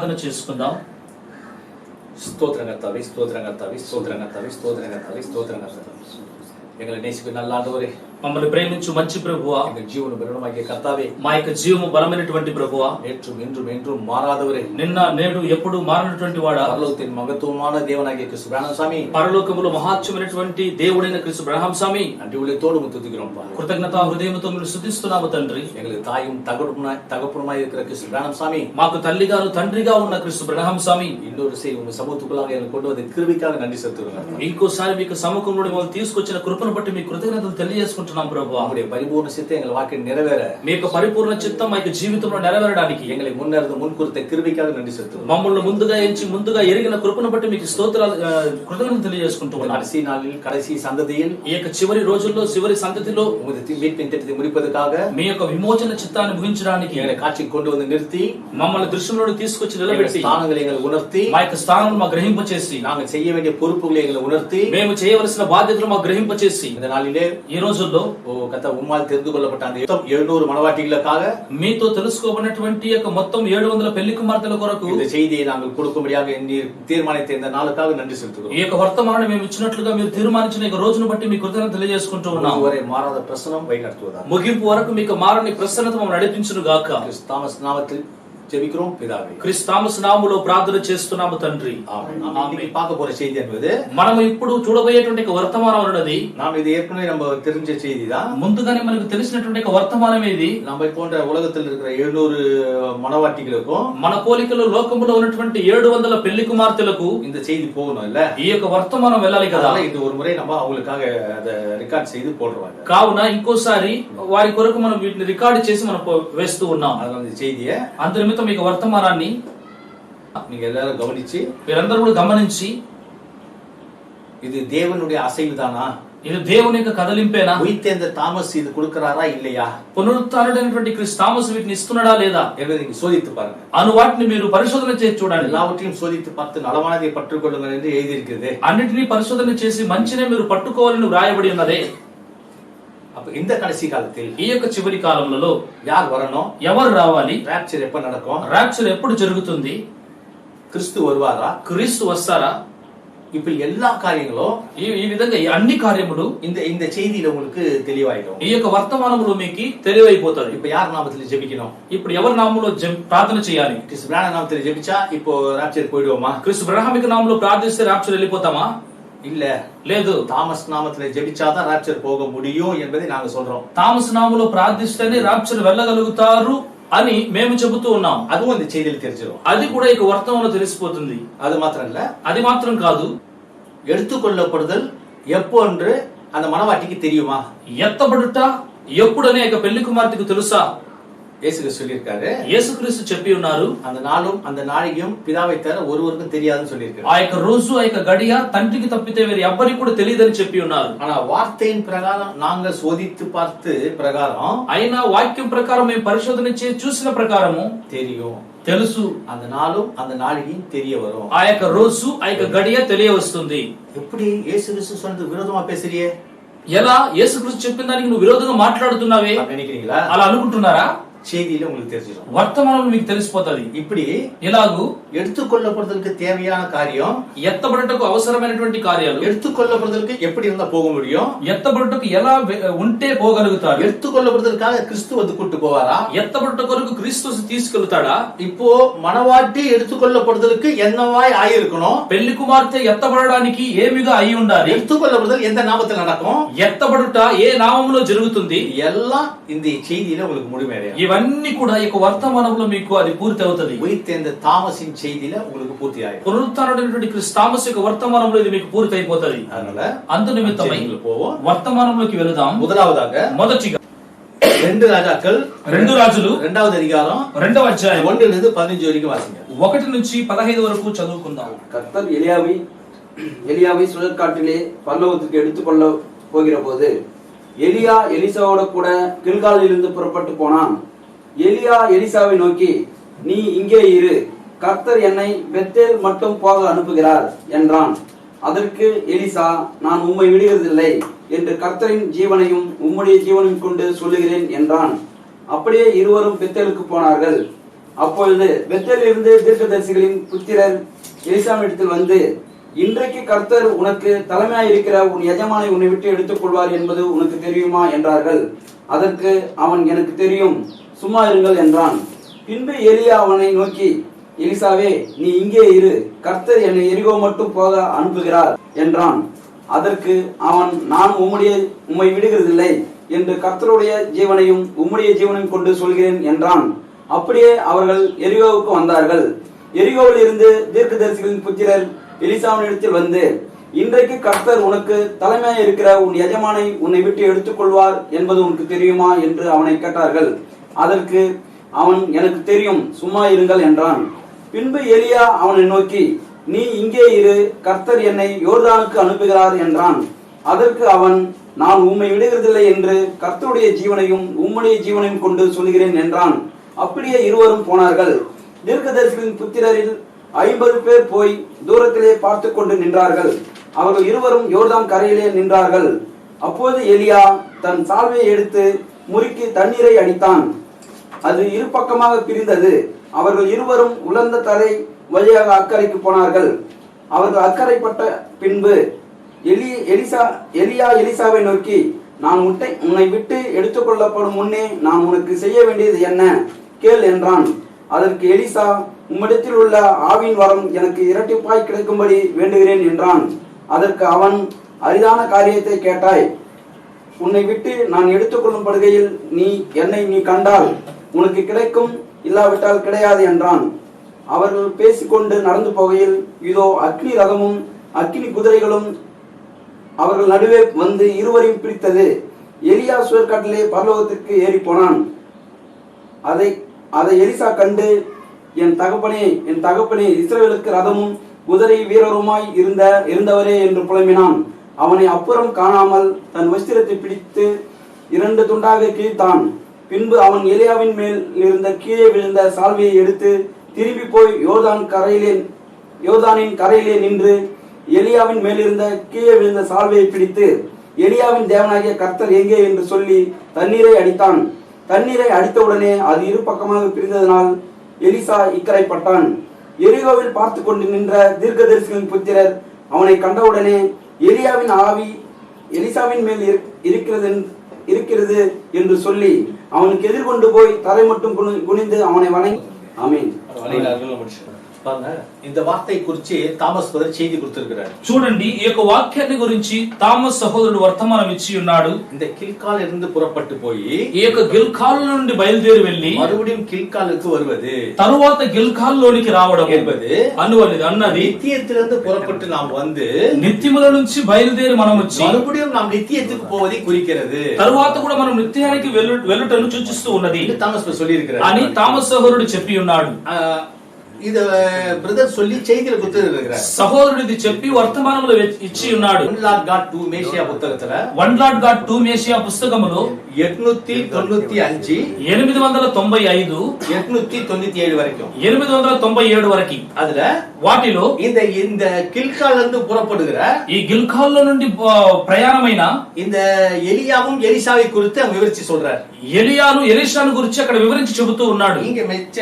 ஜெபம் செய்வோம் మనం ప్రార్థన చేసుకుందాం ஸ்தோத்திரம் கர்த்தாவே ஸ்தோத்திரம் கர்த்தாவே ஸ்தோத்திரம் கர்த்தாவே ஸ்தோத்திரம் கர்த்தாவே ஸ்தோத்திரம் கர்த்தாவே எங்களை நேசிப்பு நல்ல ஆண்டவரே మమ్మల్ని ప్రేమించు మంచి ప్రభువా எங்கள் ஜீவன பெருமாகிய கர்த்தாவே మా యొక్క జీవము బలమైనటువంటి ప్రభువా நேற்றும் இன்றும் என்றும் மாறாதவரே నిన్న నేడు ఎప్పుడు మారినటువంటి వాడా பரலோகத்தின் மகத்துவமான தேவனாகிய கிறிஸ்து சாமி పరలోకములో మహాత్యమైనటువంటి దేవుడైన క్రిస్తు బ్రహ్మ స్వామి நன்றி உள்ளத்தோடு முத்துக்கிறோம் కృతజ్ఞత హృదయంతో మీరు స్థుతిస్తున్నాము తండ్రి எங்களுக்கு தாயும் தகப்பனுமாய் தகப்பனுமாய் இருக்கிற கிறிஸ்து பிராணம் சாமி మాకు తల్లిగాను తండ్రిగా ఉన్న క్రిస్తు బ్రహ్మ స్వామి இன்னொரு செய்தி உங்க சமூகத்துக்குள்ளாக எங்களை கொண்டு வந்து கிருபிக்காக நன்றி செலுத்துகிறோம் ఇంకోసారి మీకు సముఖంలో మమ్మల్ని తీసుకొచ్చిన కృపను బట్టి మీ కృతజ్ఞతలు తెలియజేసుకుంటున్నాం ప్రభు உங்களுடைய பரிபூர்ண சித்தை எங்கள் வாழ்க்கை நிறைவேற మీ యొక్క పరిపూర్ణ చిత్తం మా యొక్క జీవితంలో నెరవేరడానికి எங்களை முன்னேறது முன்குறித்த கிருபிக்காக நன்றி செலுத்துகிறோம் మమ్మల్ని ముందుగా ఎంచి ముందుగా ఎరిగిన కృపను బట్టి మీకు స్తోత్రాలు ఆ, కృతజ్ఞతలు తెలియజేసుకుంటూ ఉన్నాం கடைசி நாளில் கடைசி சந்ததியில் ఈ యొక్క చివరి రోజుల్లో చివరి సంతతిలో உமது மீட்பின் திட்டத்தை முடிப்பதற்காக మీ యొక్క విమోచన చిత్తాన్ని ముగించడానికి எங்களை காட்சிக்கு கொண்டு வந்து நிறுத்தி మమ్మల్ని దృశ్యంలో తీసుకొచ్చి எங்கள் నిలబెట్టి ஸ்தானங்களை எங்களை உணர்த்தி మా యొక్క స్థానం మా గ్రహింపచేసి நாங்கள் செய்ய வேண்டிய பொறுப்புகளை எங்களை உணர்த்தி మేము చేయవలసిన బాధ్యతలు మా గ్రహింపచేసి இந்த நாளிலே ఈ రోజుల్లో ஓ கத்த உம்மால் தெரிந்து கொள்ளப்பட்ட அந்த யுத்தம் எழுநூறு மனவாட்டிகளுக்காக మీతో తెలుసుకోబడినటువంటి యొక్క మొత్తం ఏడు వందల పెళ్లి కుమార్తెల కొరకు இந்த செய்தியை நாங்கள் கொடுக்கும்படியாக நீர் தீர்மானித்த இந்த நாளுக்காக நன்றி செலுத்துகிறோம் ఈ యొక్క వర్తమానం మేము ఇచ్చినట్లుగా మీరు తీర్మానించిన ఈ యొక్క రోజును బట్టి మీ కృతజ్ఞత తెలియజేసుకుంటూ ఉన్నాం ஒருவரை மாறாத பிரசனம் வழி நடத்துவதா ముగింపు వరకు మీకు మారని ప్రసన్నత మమ్మల్ని నడిపించును గాక தாமஸ் நாமத்தில் ஜெபிக்கிறோம் பிதாவே క్రిస్ థామస్ నాములో ప్రార్థన చేస్తున్నాము తండ్రి ஆமென். நாம் இன்னைக்கு பார்க்க போற செய்தி என்பது మనం ఇప్పుడు చూడబోయేటువంటి ఒక వర్తమానం ఉన్నది நாம் இது ஏற்கனவே நம்ம தெரிஞ்ச செய்தி தான் ముందుగానే మనకు తెలిసినటువంటి ఒక వర్తమానం ఇది நம்ம போன்ற உலகத்தில் இருக்கிற எழுநூறு மனவாட்டிகளுக்கும் మన పోలికలో లోకములో ఉన్నటువంటి ఏడు వందల పెళ్లి కుమార్తెలకు இந்த செய்தி போகணும் இல்ல ఈ యొక్క వర్తమానం వెళ్ళాలి కదా அதனால இது ஒரு முறை நம்ம அவங்களுக்காக அதை ரெக்கார்ட் செய்து போடுறாங்க కావున ఇంకోసారి వారి కొరకు మనం వీటిని రికార్డు చేసి మనం పో- వేస్తూ ఉన్నాం அதனால இந்த செய்தியை అందు నిమిత్తం ఈ యొక్క వర్తమానాన్ని நீங்க எல்லாரும் கவனிச்சு మీరందరూ కూడా గమనించి இது தேவனுடைய அசைவு தானா ఇది దేవుని యొక్క కదలింపేనా உயிர்த்தேந்த தாமஸ் இது கொடுக்கறாரா இல்லையா పునరుత్డైనటువంటి క్రిస్ థామస్ వీటిని ఇస్తున్నాడా లేదా என்பதை நீங்க சோதித்து பாருங்க అను వాటిని మీరు పరిశోధన చేసి చూడండి எல்லாவற்றையும் சோதித்து பார்த்து நலமானதை பற்றுக்கொள்ளுங்கள் என்று எழுதியிருக்கிறது అన్నిటినీ పరిశోధన చేసి మంచినే మీరు పట్టుకోవాలని వ్రాయబడి ఉన్నదే அப்ப இந்த கடைசி காலத்தில் ఈ యొక్క చివరి కాలంలో யார் வரணும் ఎవరు రావాలి ராப்சர் எப்ப நடக்கும் రాప్చర్ ఎప్పుడు జరుగుతుంది கிறிஸ்து வருவாரா క్రీస్తు వస్తారా இப்ப எல்லா காரியங்களும் ఈ ఈ విధంగా ఈ అన్ని కార్యములు இந்த இந்த செய்தியில உங்களுக்கு தெளிவாயிடும் ఈ యొక్క వర్తమానములో మీకు తెలివైపోతుంది இப்ப யார் நாமத்துல ஜெபிக்கணும் ఇప్పుడు ఎవరి నామంలో జం- ప్రార్థన చేయాలి கிறிஸ்து பிராண நாமத்துல ஜெபிச்சா இப்போ ராப்சர் போயிடுவோமா క్రిస్తు బ్రహామిక నామంలో ప్రార్థిస్తే రాప్చర్ వెళ్ళిపోతామా இல்ல లేదు தாமஸ் நாமத்துல ஜெபிச்சாதான் ராப்சர் போக முடியும் என்பதை நாங்க சொல்றோம் తామస్ నామంలో ప్రార్థిస్తేనే రాప్చర్ వెళ్ళగలుగుతారు అని మేము చెబుతూ ఉన్నాం அதுவும் இந்த செய்தியில தெரிஞ்சிடும் అది కూడా ఇక వర్తమానంలో తెలిసిపోతుంది அது மாத்திரம் இல்ல అది మాత్రం కాదు எடுத்துக்கொள்ளப்படுதல் எப்போ என்று அந்த மனவாட்டிக்கு தெரியுமா ఎత్తబడుట ఎప్పుడనే ఇక పెళ్లి కుమార్తెకు తెలుసా இயேசுக்கு சொல்லியிருக்காரு యేసుక్రీస్తు చెప్పి ఉన్నారు அந்த நாளும் அந்த நாளையும் பிதாவை தவிர ஒருவருக்கும் தெரியாதுன்னு சொல்லியிருக்காரு ఆ యొక్క రోజు ఆ యొక్క గడియ తండ్రికి తప్పితే వేరే ఎవ్వరికి కూడా తెలియదని చెప్పి ఉన్నారు ஆனா வார்த்தையின் பிரகாரம் நாங்க சோதித்து பார்த்து பிரகாரம் అయినా వాక్యం ప్రకారం మేము పరిశోధన చేసి చూసిన ప్రకారము தெரியும் తెలుసు அந்த நாளும் அந்த நாளையும் தெரிய வரும் ఆ యొక్క రోజు ఆ యొక్క గడియ తెలియవస్తుంది எப்படி இயேசு கிறிஸ்து சொன்னது விரோதமா பேசுறியே ఎలా యేసుక్రీస్తు చెప్పిన దానికి నువ్వు విరోధంగా మాట్లాడుతున్నావే அப்படி நினைக்கிறீங்களா అలా అనుకుంటున్నారా செய்தியில உங்களுக்கு தெரிஞ்சிடும் వర్తమానం మీకు తెలిసిపోతుంది இப்படி ఇలాగూ எடுத்துக்கொள்ளப்படுறதுக்கு தேவையான காரியம் ఎత్తబడుటకు అవసరమైనటువంటి కార్యాలు எடுத்துக்கொள்ளப்படுறதுக்கு எப்படி இருந்தா போக முடியும் ఎత్తబడుటకు ఎలా వె- ఉంటే పోగలుగుతారు எடுத்துக்கொள்ளப்படுறதுக்காக கிறிஸ்து வந்து கூட்டு போவாரா ఎత్తబడుట కొరకు క్రీస్తు తీసుకెళ్తాడా இப்போ மனவாட்டி எடுத்துக்கொள்ளப்படுறதுக்கு என்னவாய் ஆயிருக்கணும் పెళ్లి కుమార్తె ఎత్తబడడానికి ఏమిగా అయి ఉండాలి எடுத்துக்கொள்ளப்படுதல் எந்த நாமத்தில் நடக்கும் ఎత్తబడుట ఏ నామంలో జరుగుతుంది எல்லாம் இந்த செய்தியில உங்களுக்கு முழுமையடையும் ఇవన్నీ కూడా ఈ యొక్క వర్తమానంలో మీకు అది పూర్తి అవుతుంది உயிர்த்தேர்ந்த தாமஸின் செய்தியில உங்களுக்கு பூர்த்தி ஆயிடும் పునరుత్డైనటువంటి క్రిస్తు థామస్ యొక్క వర్తమానంలో ఇది మీకు పూర్తి అయిపోతుంది அதனால అందు నిమిత్తమై செய்திகளுக்கு போவோம் వర్తమానంలోకి వెళదాం முதலாவதாக మొదటిగా ரெண்டு ராஜாக்கள் రెండు రాజులు ரெண்டாவது அதிகாரம் రెండవ అధ్యాయం ஒன்றுல இருந்து பதினஞ்சு வரைக்கும் வாசிங்க ఒకటి నుంచి పదహైదు వరకు చదువుకుందాం கர்த்தர் எலியாவை எலியாவை சுழற்காட்டிலே பரலோகத்துக்கு எடுத்துக்கொள்ள போகிற போது எலியா எலிசாவோட கூட கில்காலிலிருந்து புறப்பட்டு போனான் எலியா எலிசாவை நோக்கி நீ இங்கே இரு. கர்த்தர் என்னை பெத்தேல் மட்டும் போக அனுப்புகிறார் என்றான். அதற்கு எலிசா நான் உம்மை விடுகிறதில்லை என்று கர்த்தரின் ஜீவனையும் உம்முடைய ஜீவனையும் கொண்டு சொல்லுகிறேன் என்றான். அப்படியே இருவரும் பெத்தேலுக்கு போனார்கள். அப்பொழுது பெத்தேலில் இருந்து தீர்க்கதரிசிகளின் புத்திரர் எலிசாமிடத்தில் வந்து இன்றைக்கு கர்த்தர் உனக்கு தலைமையாய் இருக்கிற உன் எஜமானை உன்னை விட்டு எடுத்துக் கொள்வார் என்பது உனக்கு தெரியுமா? என்றார்கள். அதற்கு அவன் எனக்கு தெரியும். சும்மா இருங்கள் என்றான். பின்பு எலியா அவனை நோக்கி எலிசாவே நீ இங்கே இரு. கர்த்தர் என்னை எரிகோ மட்டும் போக அனுப்புகிறார் என்றான். அதற்கு அவன் நான் உம்முடைய உம்மை விடுகிறதில்லை என்று கர்த்தருடைய ஜீவனையும் உம்முடைய ஜீவனையும் கொண்டு சொல்கிறேன் என்றான். அப்படியே அவர்கள் எரிகோவுக்கு வந்தார்கள். எரிகோவில் இருந்து தீர்க்கதரிசிகளின் புத்திரர் எலிசாவினிடத்தில் வந்து இன்றைக்கு கர்த்தர் உனக்கு தலைமையாக இருக்கிற உன் எஜமானை உன்னை விட்டு எடுத்துக்கொள்வார் என்பது உனக்கு தெரியுமா? என்று அவனை கேட்டார்கள். அதற்கு அவன் எனக்கு தெரியும் சும்மா இருங்கள் என்றான். பின்பு எலியா அவனை நோக்கி நீ இங்கே இரு கர்த்தர் என்னை யோர்தானுக்கு அனுப்புகிறார் என்றான். அதற்கு அவன் நான் உம்மை விடுகிறதில்லை என்று கர்த்தருடைய ஜீவனையும் உம்முடைய ஜீவனையும் கொண்டு சொல்கிறேன் என்றான். அப்படியே இருவரும் போனார்கள். தீர்க்கதரிசிகளின் புத்திரரில் ஐம்பது பேர் போய் தூரத்திலே பார்த்து கொண்டு நின்றார்கள். அவர்கள் இருவரும் யோர்தான் கரையிலே நின்றார்கள். அப்போது எலியா தன் சால்வையை எடுத்து முறுக்கி தண்ணீரை அடித்தான். அது இரு பக்கமாக பிரிந்தது. அவர்கள் இருவரும் உலர்ந்த தரை வழியாக அக்கறைக்கு போனார்கள். அவர்கள் அக்கறைப்பட்ட பின்பு எலி எலிசா எலியா எலிசாவை நோக்கி நான் உன்னை உன்னை விட்டு எடுத்துக்கொள்ளப்படும் முன்னே நான் உனக்கு செய்ய வேண்டியது என்ன? கேள் என்றான். அதற்கு எலிசா உம்மிடத்தில் உள்ள ஆவின் வரம் எனக்கு இரட்டிப்பாய் கிடைக்கும்படி வேண்டுகிறேன் என்றான். அதற்கு அவன் அரிதான காரியத்தை கேட்டாய். உன்னை விட்டு நான் எடுத்துக்கொள்ளும் படுகையில் நீ என்னை நீ கண்டால் உனக்கு கிடைக்கும் இல்லாவிட்டால் கிடையாது என்றான். அவர்கள் பேசிக்கொண்டு நடந்து போகையில் இதோ அக்னி ரதமும் அக்னி குதிரைகளும் அவர்கள் நடுவே வந்து இருவரையும் பிடித்தது. எலியா சுவர்காட்டிலே பரலோகத்திற்கு ஏறி போனான் அதை அதை எலிசா கண்டு என் தகப்பனே என் தகப்பனே இஸ்ரேலுக்கு ரதமும் குதிரை வீரருமாய் இருந்த இருந்தவரே என்று புலம்பினான். அவனை அப்புறம் காணாமல் தன் வஸ்திரத்தை பிடித்து இரண்டு துண்டாக கிழித்தான். பின்பு அவன் எலியாவின் மேல் இருந்த கீழே விழுந்த சால்வையை எடுத்து திரும்பி போய் யோர்தான் கரையிலே யோர்தானின் கரையிலே நின்று எலியாவின் மேலிருந்த கீழே விழுந்த சால்வையை பிடித்து எலியாவின் தேவனாகிய கர்த்தர் எங்கே என்று சொல்லி தண்ணீரை அடித்தான். தண்ணீரை அடித்தவுடனே அது இரு பக்கமாக பிரிந்ததனால் எலிசா இக்கரைப்பட்டான். எரிகோவில் பார்த்து கொண்டு நின்ற தீர்க்கதரிசிகளின் புத்திரர் அவனை கண்டவுடனே எலியாவின் ஆவி எலிசாவின் மேல் இரு- இருக்கிறது இருக்கிறது என்று சொல்லி அவனுக்கு எதிர்கொண்டு போய் தரை மட்டும் குனி- குனிந்து அவனை வணங்கி அமீன் இந்த வார்த்தை குறிச்சு தாமஸ் பதர் செய்தி கொடுத்திருக்கிறார் చూడండి ఈ యొక్క వాక్యాన్ని గురించి తామస్ సహోదరుడు వర్తమానం ఇచ్చి ఉన్నాడు இந்த கில்கால் இருந்து புறப்பட்டு போய் ఈ యొక్క గిల్కాల్ నుండి బయలుదేరి వెళ్ళి மறுபடியும் கில்காலுக்கு வருவது తరువాత గిల్కాల్ లోనికి రావడం என்பது అనువది అన్నది நித்தியத்திலிருந்து புறப்பட்டு நாம் வந்து నిత్యముల నుంచి బయలుదేరి మనం వచ్చి மறுபடியும் நாம் நித்தியத்துக்கு போவதை குறிக்கிறது తరువాత కూడా మనం నిత్యానికి వెళ్ళు వెళ్ళటను సూచిస్తూ ఉన్నది என்று தாமஸ் சொல்லி అని తామస్ సహోదరుడు చెప్పి ఉన్నాడు ఇది బ్రదర్ సొల్లి చేతిలో గుర్తు సహోదరుడు ఇది చెప్పి వర్తమానంలో ఇచ్చి ఉన్నాడు one lord god to Messiah పుస్తకతల one lord god to Messiah పుస్తకములో ఎట్నూత్తి తొన్నూత్తి అంచి ఎనిమిది వందల తొంభై ఐదు ఎట్నూత్తి తొన్నూత్తి ఏడు వరకు ఎనిమిది వందల తొంభై ఏడు వరకు అదిలా వాటిలో இந்த இந்த கில்கால் இருந்து புறப்படுகிற ఈ గిల్కాల్లో నుండి ఆ, ప్రయాణమైన இந்த எலியாவும் எலிசாவை குறித்து அவங்க விவரிச்சு சொல்றார் ఎలియాను ఎలీషాను గురించి అక్కడ వివరించి చెబుతూ ఉన్నాడు இங்க மெச்ச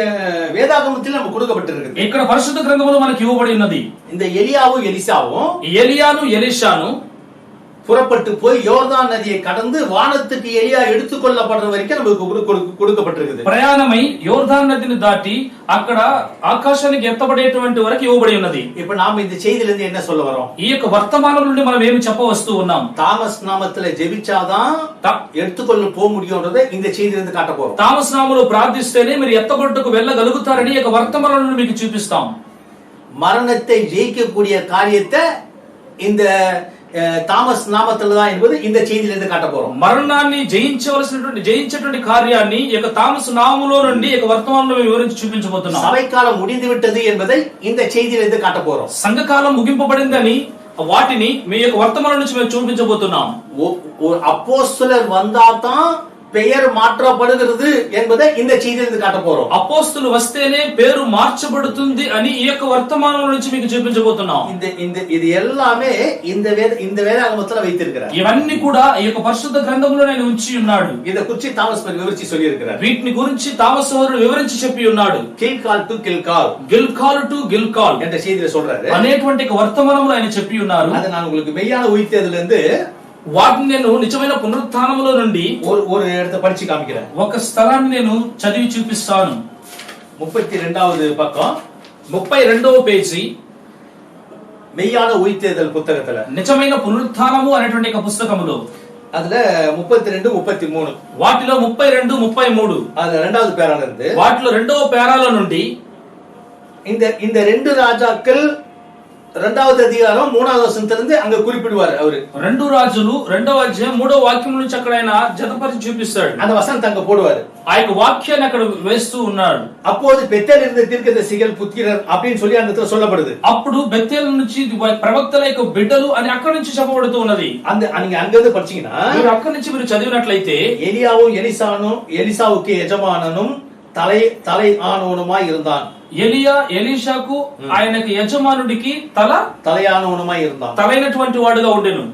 வேதாகமத்தில் நம்ம கொடுக்கப்பட்டிருக்கு ఇక్కడ పరిశుద్ధ గ్రంథములో మనకి ఇవ్వబడి ఉన్నది இந்த எலியாவும் எலிசாவும் ఈ ఎలియాను ఎలీషాను புறப்பட்டு போய் யோர்தான் நதியை கடந்து வானத்துக்கு எலியா எடுத்துக்கொள்ளப்படுற வரைக்கும் நமக்கு கொடு- கொடு- கொடுக்கப்பட்டிருக்குது ప్రయాణమై యోర్ధాన్ నదిని దాటి అక్కడ ఆకాశానికి ఎత్తబడేటువంటి వరకు ఇవ్వబడి ఉన్నది இப்ப நாம இந்த செய்தியில இருந்து என்ன சொல்ல வரோம் ఈ యొక్క వర్తమానం నుండి మనం ఏమి చెప్పవస్తూ ఉన్నాం தாமஸ் நாமத்துல ஜெபிச்சாதான் తా- எடுத்துக்கொள்ள போக முடியும்ன்றதை இந்த செய்தியில இருந்து காட்ட போறோம் తామస్ నామములో ప్రార్థిస్తేనే మీరు ఎత్తబట్టుకు వెళ్ళగలుగుతారని ఈ యొక్క వర్తమానం నుండి మీకు చూపిస్తాం மரணத்தை ஜெயிக்கக்கூடிய காரியத்தை இந்த థామస్ నామతులదా ఎనిమిది ఇంత చేంజ్ లేదు కాటపోరం మరణాన్ని జయించవలసినటువంటి జయించేటువంటి కార్యాన్ని ఈ యొక్క థామస్ నామములో నుండి ఈ యొక్క వర్తమానంలో వివరించి చూపించబోతున్నాం సభకాలం ముడింది విట్టది ఎనిమిది ఇంత చేంజ్ లేదు కాటపోరం సంఘకాలం ముగింపబడిందని వాటిని మీ యొక్క వర్తమానం నుంచి మేము చూపించబోతున్నాం అపోస్తుల వందాత பெயர் மாற்றப்படுகிறது என்பதை இந்த செய்தியிலிருந்து காட்ட போறோம் అపోస్తులు వస్తేనే పేరు మార్చబడుతుంది అని ఈ యొక్క వర్తమానం నుంచి మీకు చూపించబోతున్నాం இந்த இந்த இது எல்லாமே இந்த வேத இந்த வேதாகமத்துல வைத்திருக்கிறார் ఇవన్నీ కూడా ఈ యొక్క పరిశుద్ధ గ్రంథంలో నేను ఉంచి ఉన్నాడు இதை குறிச்சு தாமஸ் பர் விவரிச்சு சொல்லி இருக்கிறார் వీటిని గురించి తామసోదరుడు వివరించి చెప్పి ఉన్నాడు கீழ்கால் டு கில்கால் గిల్కాల్ టు గిల్కాల్ என்ற செய்தியில சொல்றாரு అనేటువంటి ఒక వర్తమానంలో ఆయన చెప్పి ఉన్నారు அதை நான் உங்களுக்கு மெய்யான உயிர்த்ததுல இருந்து వాటిని నేను నిజమైన పునరుత్థానములో నుండి ஒரு ஒரு இடத்தை படிச்சு காமிக்கிறேன் ఒక స్థలాన్ని నేను చదివి చూపిస్తాను முப்பத்தி ரெண்டாவது பக்கம் ముప్పై రెండవ పేజీ மெய்யான உயிர்த்தேதல் புத்தகத்துல నిజమైన పునరుత్థానము అనేటువంటి ఒక పుస్తకములో அதுல முப்பத்தி ரெண்டு முப்பத்தி மூணு వాటిలో ముప్పై రెండు ముప్పై మూడు அதுல ரெண்டாவது பேரால இருந்து వాటిలో రెండవ పేరాల నుండి இந்த இந்த ரெண்டு ராஜாக்கள் రెండవది అధికారం మూడవ వసంతలింది అంగ குறிப்பிடுவார் அவர் రెండు రాజులు రెండవ అధ్యాయం మూడో వాక్యం నుంచి అక్కడ ఆయన జతపరిచి చూపిస్తాడు அந்த வசனத்தை போடுவார் ఆయన వాక్యాన్ని అక్కడ వేస్తూ ఉన్నాడు அப்போது பெத்தேல் இருந்த தீர்க்கதரிசிகள் புத்திரர் அப்படின்னு சொல்லி அந்த இடத்துல சொல்லப்படுது అప్పుడు బెత్తేల్ నుంచి ప్రవక్తల యొక్క బిడ్డలు అని అక్కడ నుంచి చెప్పబడుతూ ఉన్నది அந்த நீங்க அங்க இருந்து படிச்சீங்கன்னா మీరు అక్కడ నుంచి మీరు చదివినట్లయితే ఎలియావు ఎలిసాను ఎలిసావుకి యజమానను తలై తలై ఆనోనుమాய் இருந்தான் ఎలియా ఎలీషాకు ఆయనకి యజమానుడికి తల தலையானவனுமாய் இருந்தான் తలైనటువంటి వాడుగా ఉండెను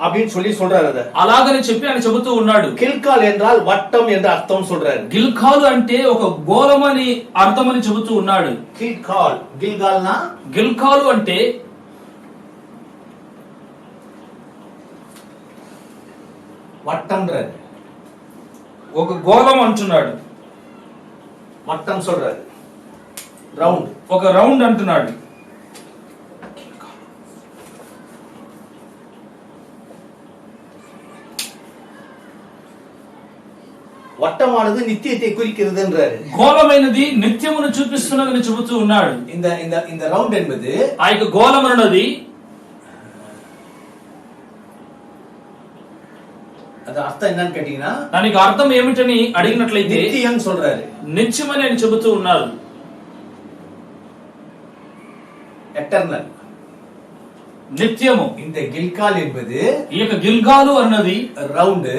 அப்படின்னு சொல்லி சொல்றாரு அத అలాగని చెప్పి ఆయన చెబుతూ ఉన్నాడు கில்கால் என்றால் வட்டம் என்ற அர்த்தம் சொல்றாரு గిల్ఖాలు అంటే ఒక గోళమని అర్థమని చెబుతూ ఉన్నాడు கில்கால் கில்கால்னா గిల్ఖాలు అంటే வட்டம்ன்றாரு ఒక గోళం అంటున్నాడు வட்டம் சொல்றாரு ரவுண்ட் ఒక రౌండ్ అంటున్నాడు வட்டமானது நித்தியத்தை குறிக்கிறதுன்றாரு గోళమైనది నిత్యమును చూపిస్తున్నదని చెబుతూ ఉన్నాడు இந்த இந்த இந்த ரவுண்ட் என்பது ఆ యొక్క గోళం అన్నది அது அர்த்தம் என்னன்னு கேட்டீங்கன்னா దానికి అర్థం ఏమిటని అడిగినట్లయితే நித்தியம் சொல்றாரு నిత్యమని ఆయన చెబుతూ ఉన్నారు எட்டர்னல் నిత్యము இந்த கில்கால் என்பது ఈ యొక్క గిల్గాలు అన్నది ரவுண்டு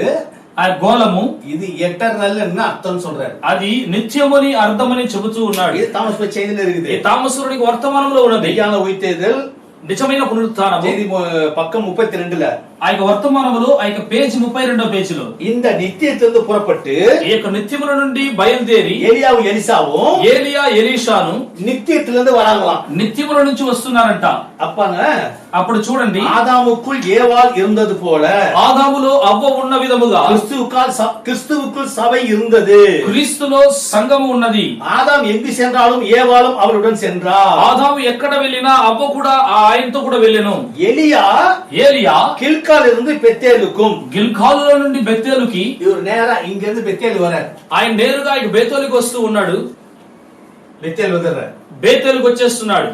ఆ గోళము இது எட்டர்னல் அர்த்தம் சொல்றாரு అది నిత్యమని అర్థమని చెబుతూ ఉన్నాడు இது தாமஸ் பை செய்தியில ఈ இருக்குது తామసురుడికి వర్తమానంలో ఉన్నది மெய்யான உயிர்த்தேதல் నిజమైన పునరుత్థానము செய்தி மு- பக்கம் முப்பத்தி ரெண்டுல ఆ యొక్క వర్తమానములో ఆ యొక్క పేజీ ముప్పై రెండో పేజీలో இந்த நித்தியத்திலிருந்து புறப்பட்டு ఈ యొక్క నిత్యముల నుండి బయలుదేరి ஏலியாவும் எலிசாவும் ఏలియా ఎలీషాను நித்தியத்திலிருந்து வராங்களாம் నిత్యముల నుంచి వస్తున్నారంట அப்பாங்க అప్పుడు చూడండి ஆதாமுக்குள் ஏவாள் இருந்தது போல ఆదాములో అవ్వ ఉన్న విధముగా கிறிஸ்துவுக்கால் ச- கிறிஸ்துவுக்குள் சபை இருந்தது క్రీస్తులో సంఘము ఉన్నది ஆதாம் எங்கு சென்றாலும் ஏவாளும் அவருடன் சென்றார் ఆదాము ఎక్కడ వెళ్ళినా అవ్వ కూడా ఆ ఆయనతో కూడా వెళ్ళెను எலியா ఏలియా கில்கால் இருந்து பெத்தேலுக்கும் గిల్ఖాలులో నుండి బెత్తేలుకి இவர் நேரா இங்க இருந்து பெத்தேல் வர ఆయన నేరుగా ఇక బేతేలుకి వస్తూ ఉన్నాడు பெத்தேல் வந்துடுற బేతేలుకి వచ్చేస్తున్నాడు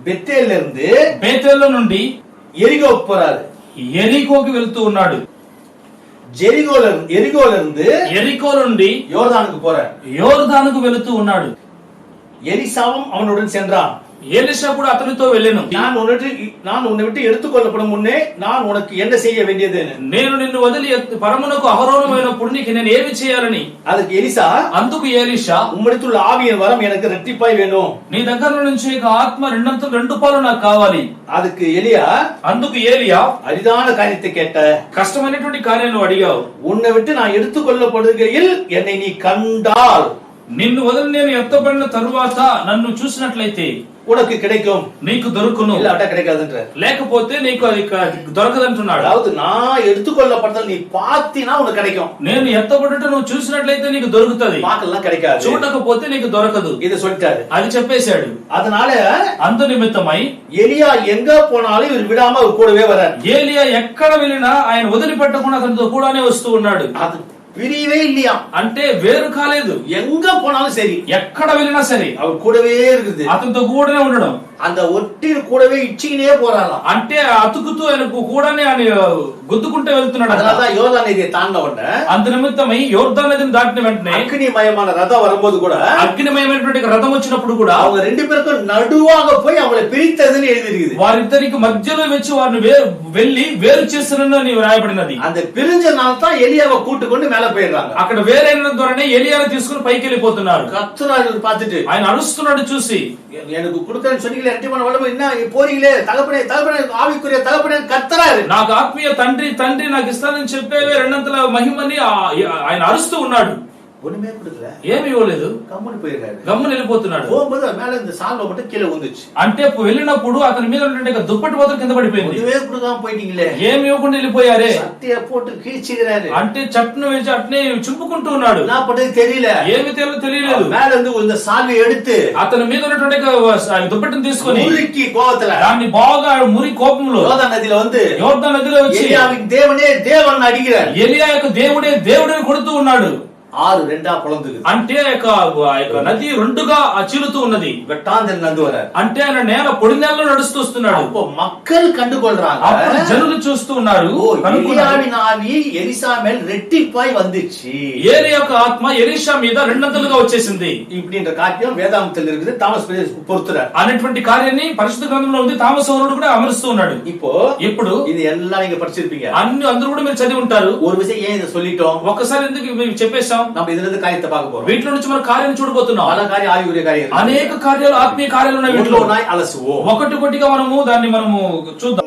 பெத்தேல்ல இருந்து బేతేల్లో నుండి எரிகோக்கு போறாரு ఎరికోకి వెళ్తూ ఉన్నాడు ஜெரிகோல இருந்து எரிகோல இருந்து ఎరికో నుండి யோர்தானுக்கு போறார் యోర్దానుకు వెళుతూ ఉన్నాడు எலிசாவும் அவனுடன் சென்றான் ఏలిషా కూడా అతనితో వెళ్ళెను நான் உன்னை நான் உன்னை விட்டு எடுத்துக்கொள்ளப்படும் முன்னே நான் உனக்கு என்ன செய்ய வேண்டியதுன்னு నేను నిన్ను వదిలి ఎత్తు- పరమునకు అహరోణమైనప్పుడు నీకు నేను ఏమి చేయాలని அதுக்கு எலிசா అందుకు ఏలిషా உம்மிடத்துள்ள ஆவியின் வரம் எனக்கு ரெட்டிப்பாய் வேணும் నీ దగ్గర నుంచి ఇక ఆత్మ రెండంతలు రెండు పాలు నాకు కావాలి அதுக்கு எலியா అందుకు ఏలియా அரிதான காரியத்தை கேட்ட కష్టమైనటువంటి కార్యాలు అడిగావు உன்னை விட்டு நான் எடுத்துக்கொள்ளப்படுகையில் என்னை நீ கண்டால் నిన్ను వదిలి నేను ఎత్తబడిన తరువాత నన్ను చూసినట్లయితే உனக்கு கிடைக்கும் నీకు దొరుకును இல்லாட்டா கிடைக்காதுன்ற లేకపోతే నీకు అది క- దొరకదంటున్నాడు அதாவது நான் எடுத்துக்கொள்ளப்படுதல் நீ பார்த்தினா உனக்கு கிடைக்கும் నేను ఎత్తబడుట నువ్వు చూసినట్లయితే నీకు దొరుకుతది பார்க்கலாம் கிடைக்காது చూడకపోతే నీకు దొరకదు இதை சொல்லிட்டாரு అది చెప్పేశాడు அதனால అందు నిమిత్తమై எலியா எங்க போனாலும் இவர் விடாம அவர் கூடவே வர்றார் ఏలియా ఎక్కడ వెళ్ళినా ఆయన వదిలిపెట్టకుండా అతనితో కూడానే వస్తూ ఉన్నాడు విరియవే ఇల్లియా అంటే వేరు కాలేదు ఎంగ పోనాలు సరి ఎక్కడ వెళ్ళినా సరే అవి కూడవే ఇరుకుతుంది అతనితో కూడనే ఉండడం அந்த ஒட்டின் கூடவே இச்சிக்கினே போறாராம் అంటే అతుకుతూ ఆయనకు కూడానే ఆయన గుద్దుకుంటూ వెళ్తున్నాడు அதனாலதான் யோதா நதியை தாண்ட உடனே అంత నిమిత్తమై యోర్ధా నదిని దాటిన వెంటనే அக்னிமயமான ரதம் வரும்போது கூட అగ్నిమయమైనటువంటి రథం వచ్చినప్పుడు కూడా அவங்க ரெண்டு பேருக்கும் நடுவாக போய் அவங்களை பிரித்ததுன்னு எழுதிருக்குது వారిద్దరికి మధ్యలో వచ్చి వారిని వే- వెళ్లి వేరు చేస్తున్నని రాయబడినది அந்த பிரிஞ்சனால தான் எலியாவை கூட்டு கொண்டு மேல போயிடுறாங்க అక్కడ వేరైన ద్వారానే ఎలియాను తీసుకుని పైకి వెళ్ళిపోతున్నారు கத்துறாரு பார்த்துட்டு ఆయన అరుస్తున్నాడు చూసి எனக்கு கொடுக்கறேன்னு சொன்னீங்களே ரெண்டு மணி வளம் என்ன போறீங்களே தகப்பனே தகப்பனே ஆவிக்குரிய தகப்பனே கத்துறாரு నాకు ఆత్మీయ తండ్రి తండ్రి నాకు ఇస్తానని చెప్పేవే రెండంతల మహిమని ఆ- ఆయన అరుస్తూ ఉన్నాడు ఒనిమే కొడుకులే ఏమి ఇవ్వలేదు గమ్ముని పోయాడు గమ్ముని వెళ్ళిపోతున్నాడు పోంబదు మేల ఇంత సాల్లో ఒకటి కీల ఉందొచ్చి అంటే వెళ్ళినప్పుడు అతని మీద ఉండే దుప్పటి మొదలు కింద పడిపోయింది ఒనిమే కొడుగా పోయిందిలే ఏమి ఇవ్వకుండా వెళ్ళిపోయారే సత్య పోటు కీచిరారు అంటే చట్టును వేసి అట్నే చుంపుకుంటూ ఉన్నాడు నా పడే తెలియలే ఏమి తెలియదు తెలియలేదు మేల ఇందు ఇంత సాల్లు ఎడితే అతని మీద ఉన్నటువంటి దుప్పటిని తీసుకొని మురికి కోవతల దాన్ని బాగా మురి కోపంలో యోర్దాన్ నదిలో వంది యోర్దాన్ నదిలో వచ్చి దేవుడే దేవుని అడిగిరారు ఎలియా యొక్క దేవుడే దేవుడిని కొడుతూ ఉన్నాడు ஆறு ரெண்டா பிளந்துக்குது అంటే ఆ యొక్క ఆ యొక్క నది రెండుగా ఆ చీలుతూ ఉన్నది வெட்டாந்தல் நந்து வர்றாரு అంటే ఆయన నేల పొడి నేలలో నడుస్తూ వస్తున్నాడు அப்போ மக்கள் கண்டுகொள்றாங்க అప్పుడు జనులు చూస్తూ ఉన్నారు ஓ, కనుక్కున్నారు. எலியாவின் ஆவி எலிசா மேல் ரெட்டிப்பாய் வந்துச்சு ఏలి యొక్క ఆత్మ ఎలీషా మీద రెండంతలుగా వచ్చేసింది இப்படின்ற காரியம் வேதாந்தத்தில் இருக்குது தாமஸ் பிரதேஷ் பொறுத்துறார் అనేటువంటి కార్యాన్ని పరిశుద్ధ గ్రంథంలో ఉంది తామసౌరుడు కూడా అమరుస్తూ ఉన్నాడు இப்போ ఇప్పుడు இது எல்லாம் நீங்க படிச்சிருப்பீங்க అన్ని అందరూ కూడా మీరు చదివి ఉంటారు ஒரு விஷயம் ஏன் இதை சொல்லிட்டோம் ఒక్కసారి ఎందుకు ఇవి చెప్పేశాం நம்ம இதுல இருந்து காரியத்தை பார்க்க போறோம் వీటిలో నుంచి మన కార్యాన్ని చూడబోతున్నాం பல காரியம் ஆவிக்குரிய காரியம் இருக்கு. అనేక కార్యాలు ఆత్మీయ కార్యాలు ఉన్నాయి ஒன்று వీటిలో ஒன்னாய் அலசுவோம் ఒకటి ఒకటిగా మనము దాన్ని మనము చూద్దాం